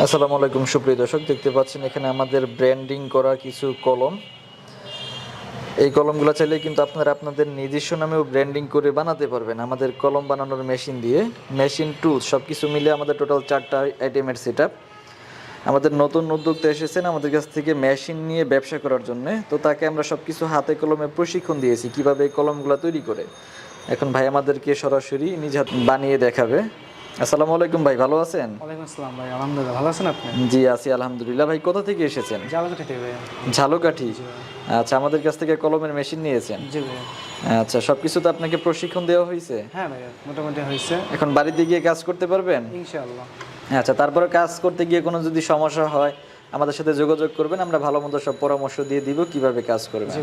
আসসালামু আলাইকুম, সুপ্রিয় দর্শক, দেখতে পাচ্ছেন এখানে আমাদের ব্র্যান্ডিং করা কিছু কলম। এই কলমগুলো চাইলে কিন্তু আপনারা আপনাদের নিজস্ব নামেও ব্র্যান্ডিং করে বানাতে পারবেন। আমাদের কলম বানানোর মেশিন দিয়ে মেশিন টুলস সব কিছু মিলে আমাদের টোটাল চারটা আইটেমের সেট আমাদের নতুন উদ্যোক্তা এসেছেন আমাদের কাছ থেকে মেশিন নিয়ে ব্যবসা করার জন্য। তো তাকে আমরা সব কিছু হাতে কলমে প্রশিক্ষণ দিয়েছি, কীভাবে এই কলমগুলো তৈরি করে। এখন ভাই আমাদেরকে সরাসরি নিজ হাত বানিয়ে দেখাবে। আসসালামু আলাইকুম ভাই ভালো আছেন? ওয়ালাইকুম আসসালাম ভাই আলহামদুলিল্লাহ ভালো আছেন আপনি? জি আছি আলহামদুলিল্লাহ। ভাই কোথা থেকে এসেছেন? ঝালকাঠি থেকে ভাই। ঝালকাঠি? আচ্ছা আমাদের কাছ থেকে কলমের মেশিন নিয়েছেন? জি ভাই। আচ্ছা সবকিছু তো আপনাকে প্রশিক্ষণ দেওয়া হয়েছে? হ্যাঁ ভাই মোটামুটি হয়েছে। এখন বাড়িতে গিয়ে কাজ করতে পারবেন? ইনশাআল্লাহ। আচ্ছা তারপরে কাজ করতে গিয়ে কোনো যদি সমস্যা হয় আমাদের সাথে যোগাযোগ করবেন আমরা ভালো মতো সব পরামর্শ দিয়ে দিব কীভাবে কাজ করবেন।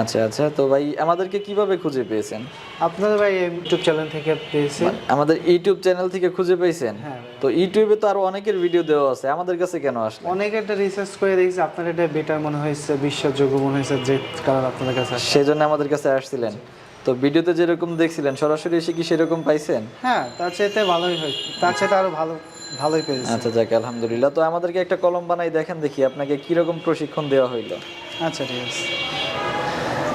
আচ্ছা আচ্ছা তো ভাই আমাদেরকে কীভাবে খুঁজে পেয়েছেন? আপনাদের ভাই ইউটিউব চ্যানেল থেকে পেয়েছি আমাদের ইউটিউব চ্যানেল থেকে খুঁজে পেয়েছেন? হ্যাঁ তো ইউটিউবে তো আরও অনেকের ভিডিও দেওয়া আছে আমাদের কাছে কেন আসলে? অনেক একটা রিসার্চ করে দেখছি আপনার এটা বেটার মনে হয়েছে বিশ্বাসযোগ্য মনে হয়েছে যে কারণ আপনাদের কাছে আসে। সেই জন্য আমাদের কাছে আসছিলেন। তো ভিডিওতে যেরকম দেখছিলেন সরাসরি এসে কি সেরকম পাইছেন? হ্যাঁ তার চাইতে ভালোই হয় তার চাইতে আরও ভালো। ভালোই পেয়েছি। আচ্ছা যাক আলহামদুলিল্লাহ। তো আমাদেরকে একটা কলম বানাই দেখেন দেখি আপনাকে কি রকম প্রশিক্ষণ দেওয়া হইল। আচ্ছা ঠিক আছে।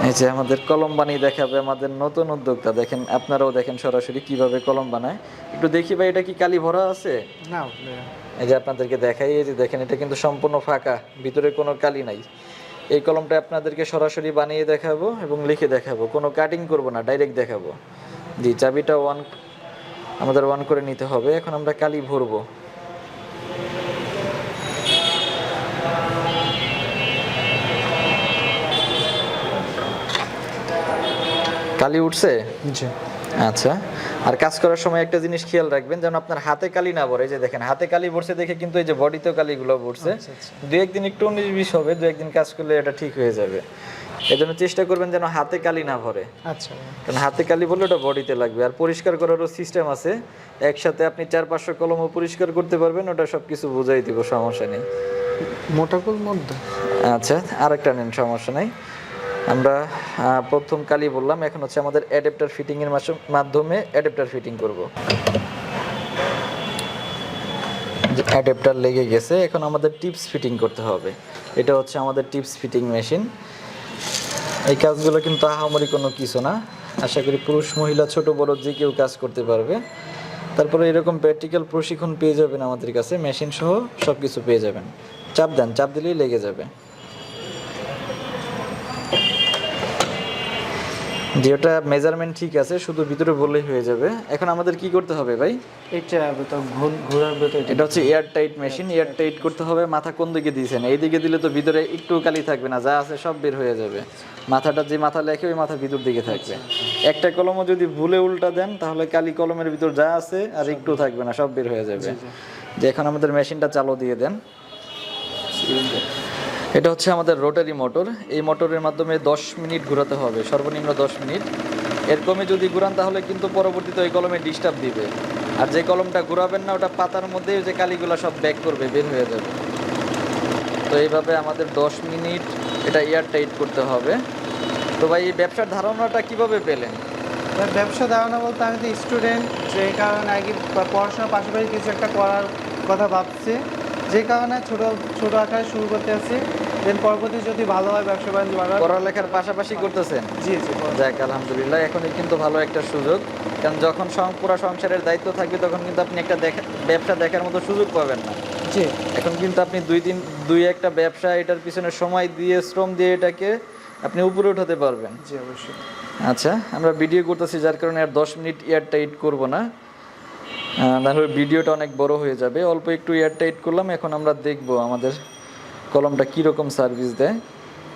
এই যে আমাদের কলম বানিয়ে দেখাবে আমাদের নতুন উদ্যোক্তা। দেখেন আপনারাও দেখেন সরাসরি কীভাবে কলম বানায়। একটু দেখি ভাই এটা কি কালি ভরা আছে? না এই যে আপনাদেরকে দেখাই এই যে দেখেন এটা কিন্তু সম্পূর্ণ ফাঁকা। ভিতরে কোনো কালি নাই। এই কলমটা আপনাদেরকে সরাসরি বানিয়ে দেখাবো এবং লিখে দেখাবো। কোনো কাটিং করব না ডাইরেক্ট দেখাবো। জি চাবিটা ওয়ান আমাদের ওয়ান করে নিতে হবে। এখন আমরা কালি ভরবো। কালি উঠছে? জি। আচ্ছা। আর কাজ করার সময় একটা জিনিস খেয়াল রাখবেন যেন আপনার হাতে কালি না ভরে। যে দেখেন হাতে কালি ভরছে দেখে কিন্তু এই যে বডিতেও কালিগুলো ভরছে। আচ্ছা, আচ্ছা। দু একদিন একটু উনিশ বিশ হবে দু একদিন কাজ করলে এটা ঠিক হয়ে যাবে। এই জন্য চেষ্টা করবেন যেন হাতে কালি না ভরে। আচ্ছা। কারণ হাতে কালি বললে ওটা বডিতে লাগবে। আর পরিষ্কার করারও সিস্টেম আছে। একসাথে আপনি চার পাঁচশো কলমও পরিষ্কার করতে পারবেন ওটা সব কিছু বুঝাই দিব সমস্যা নেই। মোটাকুল মধ্যে? আচ্ছা আরেকটা নেন সমস্যা নাই। আমরা প্রথম কালি বললাম এখন হচ্ছে আমাদের অ্যাডাপ্টার ফিটিং এর মাধ্যমে অ্যাডাপ্টার ফিটিং করব। অ্যাডাপ্টার লেগে গেছে এখন আমাদের টিপস ফিটিং করতে হবে। এটা হচ্ছে আমাদের টিপস ফিটিং মেশিন এই কাজগুলো কিন্তু আহামরি কোনো কিছু না। আশা করি পুরুষ, মহিলা, ছোট, বড় যে কেউ কাজ করতে পারবে। তারপরে এরকম প্র্যাকটিক্যাল প্রশিক্ষণ পেয়ে যাবেন আমাদের কাছে মেশিন সহ সব কিছু পেয়ে যাবেন। চাপ দেন, চাপ দিলেই লেগে যাবে। যে ওটা মেজারমেন্ট ঠিক আছে শুধু ভিতরে বললেই হয়ে যাবে। এখন আমাদের কি করতে হবে ভাই? এটা তো ঘুর- ঘোরার ভেতর এটা হচ্ছে air tight machine air tight করতে হবে। মাথা কোন দিকে দিয়েছেন? এই দিকে দিলে তো ভিতরে একটু কালি থাকবে না যা আছে সব বের হয়ে যাবে। মাথাটা যে মাথা লেখে ওই মাথা ভিতর দিকে থাকবে। একটা কলমও যদি ভুলে উল্টা দেন তাহলে কালি কলমের ভিতর যা আছে আর একটু থাকবে না সব বের হয়ে যাবে। যে এখন আমাদের মেশিনটা চালু দিয়ে দেন। এটা হচ্ছে আমাদের রোটারি মোটর এই মোটরের মাধ্যমে 10 মিনিট ঘোরাতে হবে, সর্বনিম্ন 10 মিনিট। এর কমে যদি ঘুরান, তাহলে কিন্তু পরবর্তীতে ওই কলমে ডিস্টার্ব দিবে। আর যে কলমটা ঘোরাবেন না, ওটা পাতার মধ্যে যে কালিগুলো সব ব্যাক করবে, বের হয়ে যাবে। তো এইভাবে আমাদের 10 মিনিট এটা এয়ার টাইট করতে হবে। তো ভাই, এই ব্যবসার ধারণাটা কীভাবে পেলেন? ব্যবসা ধারণা বলতে আমি তো স্টুডেন্ট যে কারণে আগে পড়াশোনার পাশাপাশি কিছু একটা করার কথা ভাবছি। যে কারণে ছোট ছোট আকারে শুরু করতে আছি দেন পরবর্তী যদি ভালো হয় ব্যবসা বাণিজ্য ভালো পড়ালেখার পাশাপাশি করতেছেন? জি জি যাক আলহামদুলিল্লাহ এখনই কিন্তু ভালো একটা সুযোগ। কারণ যখন পুরা সংসারের দায়িত্ব থাকবে তখন কিন্তু আপনি একটা দেখা ব্যবসা দেখার মতো সুযোগ পাবেন না। জি। এখন কিন্তু আপনি দুই দিন দুই একটা ব্যবসা এটার পিছনে সময় দিয়ে শ্রম দিয়ে এটাকে আপনি উপরে উঠাতে পারবেন। জি অবশ্যই। আচ্ছা আমরা ভিডিও করতেছি যার কারণে আর দশ মিনিট এয়ার টাইট করব না। নাহলে ভিডিওটা অনেক বড় হয়ে যাবে। অল্প একটু এয়ার টাইট করলাম এখন আমরা দেখব আমাদের কলমটা কীরকম সার্ভিস দেয়?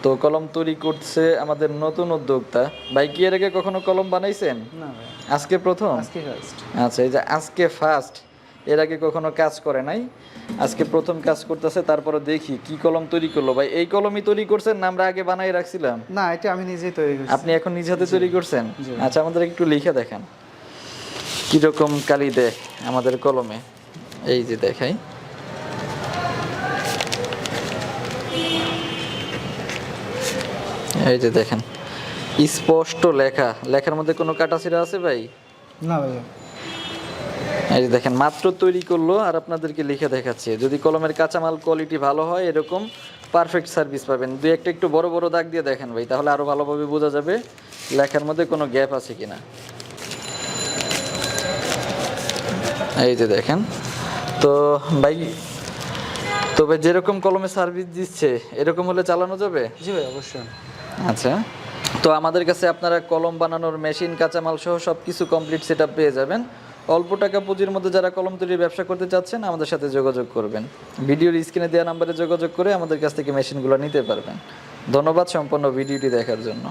তো কলম তৈরি করছে আমাদের নতুন উদ্যোক্তা। ভাই কি এর আগে কখনো কলম বানাইছেন? না আজকে প্রথম? আজকে ফার্স্ট আচ্ছা এই যে আজকে ফার্স্ট এর আগে কখনো কাজ করে নাই? আজকে প্রথম কাজ করতেছে তারপরে দেখি কি কলম তৈরি করল। ভাই এই কলমই তৈরি করছেন না আমরা আগে বানাই রাখছিলাম? না এটা আমি নিজেই তৈরি করছি। আপনি এখন নিজ হাতে তৈরি করছেন? আচ্ছা আমাদের একটু লিখে দেখেন। কীরকম কালি দেয় আমাদের কলমে? এই যে দেখাই। এই যে দেখেন স্পষ্ট লেখা। লেখার মধ্যে কোনো কাটাছিরা আছে ভাই? না ভাই। এই যে দেখেন মাত্র তৈরি করল আর আপনাদেরকে লিখে দেখাচ্ছে। যদি কলমের কাঁচামাল কোয়ালিটি ভালো হয় এরকম পারফেক্ট সার্ভিস পাবেন। দুই একটা একটু বড় বড় দাগ দিয়ে দেখেন ভাই তাহলে আরও ভালোভাবে বোঝা যাবে লেখার মধ্যে কোনো গ্যাপ আছে কিনা। এই যে দেখেন তো ভাই তবে যেরকম কলমে সার্ভিস দিচ্ছে এরকম হলে চালানো যাবে? জি ভাই অবশ্যই। আচ্ছা। তো আমাদের কাছে আপনারা কলম বানানোর মেশিন, কাঁচামাল সহ সব কিছু কমপ্লিট সেট পেয়ে যাবেন। অল্প টাকা পুঁজির মধ্যে যারা কলম তৈরির ব্যবসা করতে চাচ্ছেন, আমাদের সাথে যোগাযোগ করবেন। ভিডিওর স্ক্রিনে দেওয়া নাম্বারে যোগাযোগ করে আমাদের কাছ থেকে মেশিনগুলো নিতে পারবেন। ধন্যবাদ সম্পন্ন ভিডিওটি দেখার জন্য।